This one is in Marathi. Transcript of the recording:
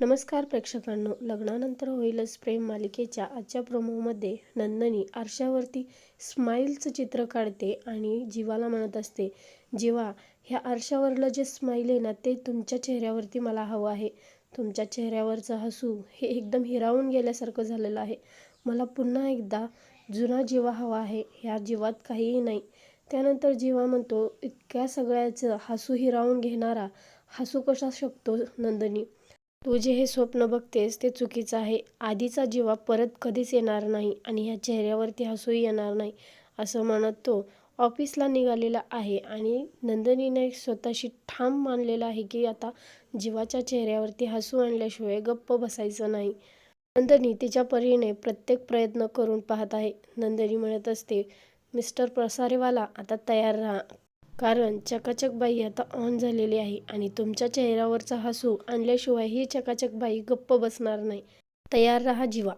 नमस्कार प्रेक्षकांनो. लग्नानंतर होईलच प्रेम मालिकेच्या आजच्या प्रोमोमध्ये नंदनी आरशावरती स्माईलचं चित्र काढते आणि जीवाला म्हणत असते जीवा ह्या आरशावरलं जे स्माईल आहे ना ते तुमच्या चेहऱ्यावरती मला हवं आहे. तुमच्या चेहऱ्यावरचं हसू हे एकदम हिरावून गेल्यासारखं झालेलं आहे. मला पुन्हा एकदा जुना जीवा हवा आहे. ह्या जीवात काहीही नाही. त्यानंतर जीवा म्हणतो इतक्या सगळ्याचं हसू हिरावून घेणारा हसू कसा शकतो नंदनी? तू जे हे स्वप्न बघतेस ते चुकीचं आहे. आधीचा जीवा परत कधीच येणार नाही आणि ह्या चेहऱ्यावरती हसूही येणार नाही असं म्हणत तो ऑफिसला निघालेला आहे आणि नंदिनीने स्वतःशी ठाम मानलेलं आहे की आता जीवाच्या चेहऱ्यावरती हसू आणल्याशिवाय गप्प बसायचं नाही. नंदिनी तिच्या परीने प्रत्येक प्रयत्न करून पाहत आहे. नंदिनी म्हणत असते मिस्टर प्रसारेवाला आता तयार राहा. कारण चकाचक बाई आता ऑन झालेली आहे आणि तुमच्या चेहऱ्यावरचा हसू आणल्याशिवाय ही चकाचक बाई गप्प बसणार नाही. तयार रहा जीवा.